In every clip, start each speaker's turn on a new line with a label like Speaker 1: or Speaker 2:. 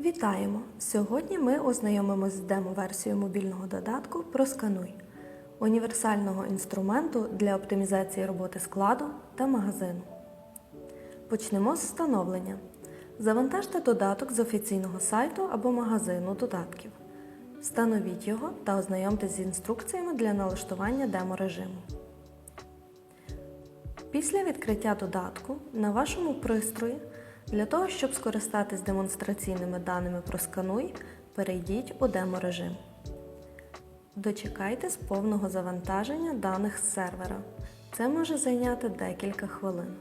Speaker 1: Вітаємо! Сьогодні ми ознайомимось з демо-версією мобільного додатку Проскануй універсального інструменту для оптимізації роботи складу та магазину. Почнемо з встановлення. Завантажте додаток з офіційного сайту або магазину додатків. Встановіть його та ознайомтесь з інструкціями для налаштування демо-режиму. Після відкриття додатку на вашому пристрої для того, щоб скористатись демонстраційними даними Проскануй, перейдіть у демо-режим. Дочекайтесь повного завантаження даних з сервера. Це може зайняти декілька хвилин.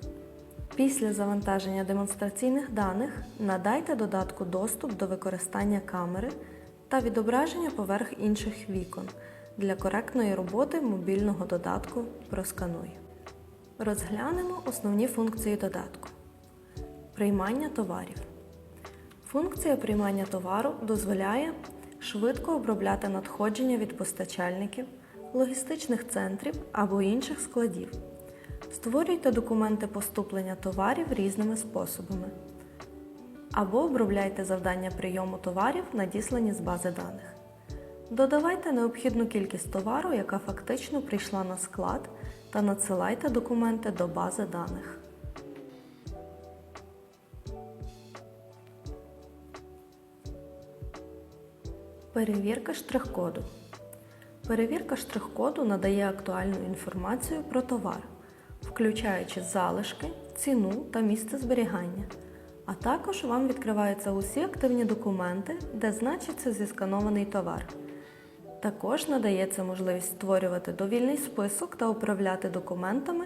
Speaker 1: Після завантаження демонстраційних даних надайте додатку доступ до використання камери та відображення поверх інших вікон для коректної роботи мобільного додатку Проскануй. Розглянемо основні функції додатку. Приймання товарів. Функція приймання товару дозволяє швидко обробляти надходження від постачальників, логістичних центрів або інших складів. Створюйте документи поступлення товарів різними способами. Або обробляйте завдання прийому товарів, надіслані з бази даних. Додавайте необхідну кількість товару, яка фактично прийшла на склад, та надсилайте документи до бази даних. Перевірка штрих-коду. Перевірка штрих-коду надає актуальну інформацію про товар, включаючи залишки, ціну та місце зберігання. А також вам відкриваються усі активні документи, де значиться зісканований товар. Також надається можливість створювати довільний список та управляти документами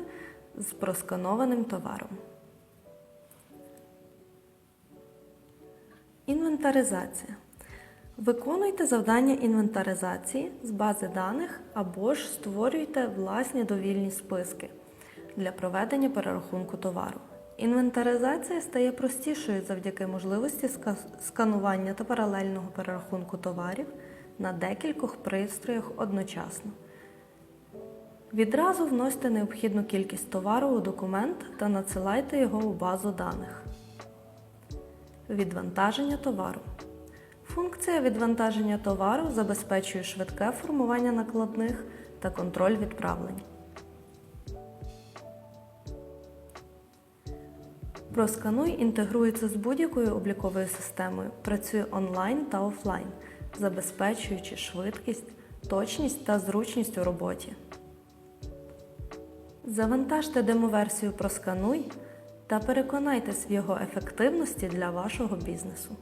Speaker 1: з просканованим товаром. Інвентаризація. Виконуйте завдання інвентаризації з бази даних або ж створюйте власні довільні списки для проведення перерахунку товару. Інвентаризація стає простішою завдяки можливості сканування та паралельного перерахунку товарів на декількох пристроях одночасно. Відразу вносьте необхідну кількість товару у документ та надсилайте його у базу даних. Відвантаження товару. Функція відвантаження товару забезпечує швидке формування накладних та контроль відправлень. Проскануй інтегрується з будь-якою обліковою системою, працює онлайн та офлайн, забезпечуючи швидкість, точність та зручність у роботі. Завантажте демоверсію Проскануй та переконайтесь в його ефективності для вашого бізнесу.